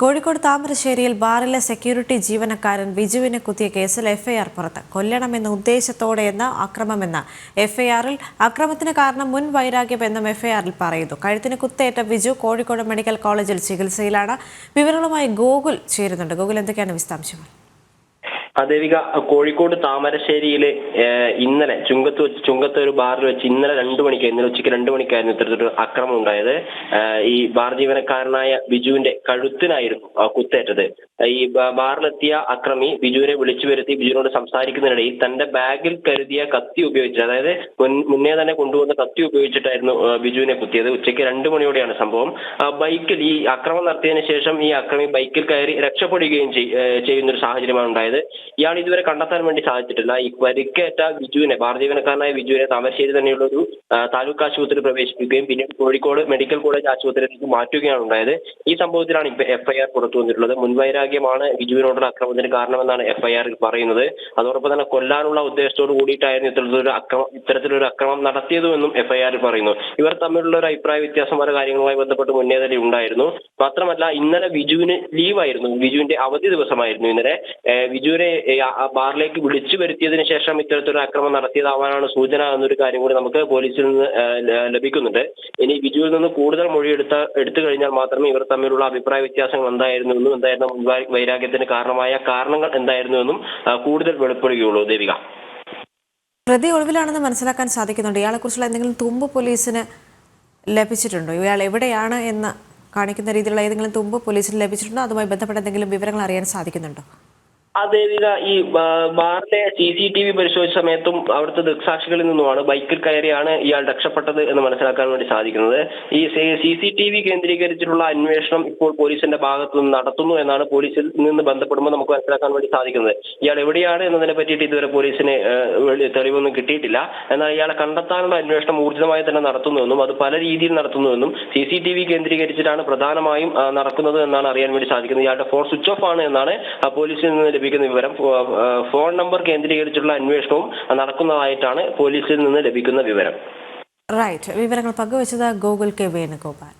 കോഴിക്കോട് താമരശ്ശേരിയിൽ ബാറിലെ സെക്യൂരിറ്റി ജീവനക്കാരൻ വിജുവിനെ കുത്തിയ കേസിൽ എഫ്ഐആർ പുറത്ത്. കൊല്ലണമെന്ന ഉദ്ദേശത്തോടെയെന്ന അക്രമമെന്ന എഫ്ഐആറിൽ അക്രമത്തിന് കാരണം മുൻ വൈരാഗ്യമെന്നും എഫ്ഐആറിൽ പറയുന്നു. കഴുത്തിന് കുത്തേറ്റ വിജു കോഴിക്കോട് മെഡിക്കൽ കോളേജിൽ ചികിത്സയിലാണ്. വിവരങ്ങളുമായി ഗോകുൽ ചേരുന്നുണ്ട്. ഗോകുൽ എന്തൊക്കെയാണ് വിശദാംശങ്ങൾ? ദേവിക കോഴിക്കോട് താമരശ്ശേരിയിലെ ഇന്നലെ ചുങ്കത്ത് വെച്ച് ചുങ്കത്ത് ഒരു ബാറിൽ വെച്ച് ഇന്നലെ രണ്ടു മണിക്ക് ഇന്നലെ ഉച്ചയ്ക്ക് രണ്ടു മണിക്കായിരുന്നു ഇത്തരത്തിലൊരു അക്രമം ഉണ്ടായത്. ഈ ബാർ ജീവനക്കാരനായ ബിജുവിന്റെ കഴുത്തിനായിരുന്നു കുത്തേറ്റത്. ഈ ബാറിലെത്തിയ അക്രമി ബിജുവിനെ വിളിച്ചു വരുത്തി ബിജുവിനോട് സംസാരിക്കുന്നതിനിടയിൽ തന്റെ ബാഗിൽ കരുതിയ കത്തി ഉപയോഗിച്ച് അതായത് മുന്നേ തന്നെ കൊണ്ടുവന്ന കത്തി ഉപയോഗിച്ചിട്ടായിരുന്നു ബിജുവിനെ കുത്തിയത്. ഉച്ചയ്ക്ക് രണ്ടു മണിയോടെയാണ് സംഭവം. ബൈക്കിൽ ഈ അക്രമം നടത്തിയതിനു ശേഷം ഈ അക്രമി ബൈക്കിൽ കയറി രക്ഷപ്പെടുകയും ചെയ്യുന്ന ഒരു സാഹചര്യമാണ് ഉണ്ടായത്. ഇയാൾ ഇതുവരെ കണ്ടെത്താൻ വേണ്ടി സാധിച്ചിട്ടില്ല. ഈ പരിക്കേറ്റ ബിജുവിനെ ബാർ ജീവനക്കാരനായ ബിജുവിനെ താമരശ്ശേരി തന്നെയുള്ള ഒരു താലൂക്ക് ആശുപത്രിയിൽ പ്രവേശിപ്പിക്കുകയും പിന്നീട് കോഴിക്കോട് മെഡിക്കൽ കോളേജ് ആശുപത്രിയിലേക്ക് മാറ്റുകയാണ് ഉണ്ടായത്. ഈ സംഭവത്തിലാണ് ഇപ്പൊ എഫ്ഐആർ പുറത്തു വന്നിട്ടുള്ളത്. മുൻവൈരാഗ്യമാണ് ബിജുവിനോടുള്ള അക്രമത്തിന് കാരണമെന്നാണ് എഫ്ഐആറിൽ പറയുന്നത്. അതോടൊപ്പം തന്നെ കൊല്ലാനുള്ള ഉദ്ദേശത്തോട് കൂടിയിട്ടായിരുന്നു ഇത്തരത്തിലൊരു അക്രമം ഇത്തരത്തിലൊരു അക്രമം നടത്തിയതുമെന്നും എഫ്ഐആറിൽ പറയുന്നു. ഇവർ തമ്മിലുള്ള ഒരു അഭിപ്രായ വ്യത്യാസം പല കാര്യങ്ങളുമായി ബന്ധപ്പെട്ട് മുന്നേ തന്നെ ഉണ്ടായിരുന്നു. മാത്രമല്ല ഇന്നലെ ബിജുവിന് ലീവായിരുന്നു. ബിജുവിന്റെ അവധി ദിവസമായിരുന്നു ഇന്നലെ. ബിജുവിനെ ബാറിലേക്ക് വിളിച്ചു വരുത്തിയതിനു ശേഷം ഇത്തരത്തിലൊരു അക്രമം നടത്തിയതാവാനാണ് സൂചന എന്നൊരു കാര്യം കൂടി നമുക്ക് പോലീസിൽ നിന്ന് ലഭിക്കുന്നുണ്ട്. ഇനി ബിജുവിൽ നിന്ന് കൂടുതൽ മൊഴി എടുത്ത എടുത്തു കഴിഞ്ഞാൽ മാത്രമേ ഇവർ തമ്മിലുള്ള അഭിപ്രായ വ്യത്യാസങ്ങൾ എന്തായിരുന്നു എന്നും എന്തായിരുന്നു വൈരാഗ്യത്തിന് കാരണമായ കാരണങ്ങൾ എന്തായിരുന്നു എന്നും കൂടുതൽ വെളിപ്പെടുകയുള്ളൂ. ദേവിക. പ്രതി ഒളിവിലാണെന്ന് മനസ്സിലാക്കാൻ സാധിക്കുന്നുണ്ട്. ഇയാളെക്കുറിച്ചുള്ള എന്തെങ്കിലും തുമ്പ് പോലീസിന് ലഭിച്ചിട്ടുണ്ടോ? ഇയാൾ എവിടെയാണ് എന്ന് കാണിക്കുന്ന രീതിയിലുള്ള ഏതെങ്കിലും തുമ്പ് പോലീസിന് ലഭിച്ചിട്ടുണ്ടോ? അതുമായി ബന്ധപ്പെട്ട എന്തെങ്കിലും വിവരങ്ങൾ അറിയാൻ സാധിക്കുന്നുണ്ടോ? ആ ഈ ബാറിലെ സി സി ടി വി പരിശോധിച്ച സമയത്തും അവിടുത്തെ ദൃക്സാക്ഷികളിൽ നിന്നുമാണ് ബൈക്കിൽ കയറിയാണ് ഇയാൾ രക്ഷപ്പെട്ടത് എന്ന് മനസ്സിലാക്കാൻ വേണ്ടി സാധിക്കുന്നത്. ഈ സി സി ടി വി കേന്ദ്രീകരിച്ചിട്ടുള്ള അന്വേഷണം ഇപ്പോൾ പോലീസിന്റെ ഭാഗത്തു നിന്ന് നടത്തുന്നു എന്നാണ് പോലീസിൽ നിന്ന് ബന്ധപ്പെടുമ്പോൾ നമുക്ക് മനസ്സിലാക്കാൻ വേണ്ടി സാധിക്കുന്നത്. ഇയാൾ എവിടെയാണ് എന്നതിനെ പറ്റിയിട്ട് ഇതുവരെ പോലീസിന് തെളിവൊന്നും കിട്ടിയിട്ടില്ല. എന്നാൽ ഇയാളെ കണ്ടെത്താനുള്ള അന്വേഷണം ഊർജിതമായി തന്നെ നടത്തുന്നുവെന്നും അത് പല രീതിയിൽ നടത്തുന്നുവെന്നും സി സി ടി വി കേന്ദ്രീകരിച്ചിട്ടാണ് പ്രധാനമായും നടക്കുന്നത് എന്നാണ് അറിയാൻ വേണ്ടി സാധിക്കുന്നത്. ഇയാളുടെ ഫോൺ സ്വിച്ച് ഓഫ് ആണ് എന്നാണ് പോലീസിൽ നിന്ന് ലഭിക്കുന്ന വിവരം ഫോൺ നമ്പർ കേന്ദ്രീകരിച്ചുള്ള അന്വേഷണവും നടക്കുന്നതായിട്ടാണ് പോലീസിൽ നിന്ന് ലഭിക്കുന്ന വിവരം. റൈറ്റ് വിവരങ്ങൾ പങ്കുവച്ചത് ഗോകുൽ കെ വേണുഗോപാൽ.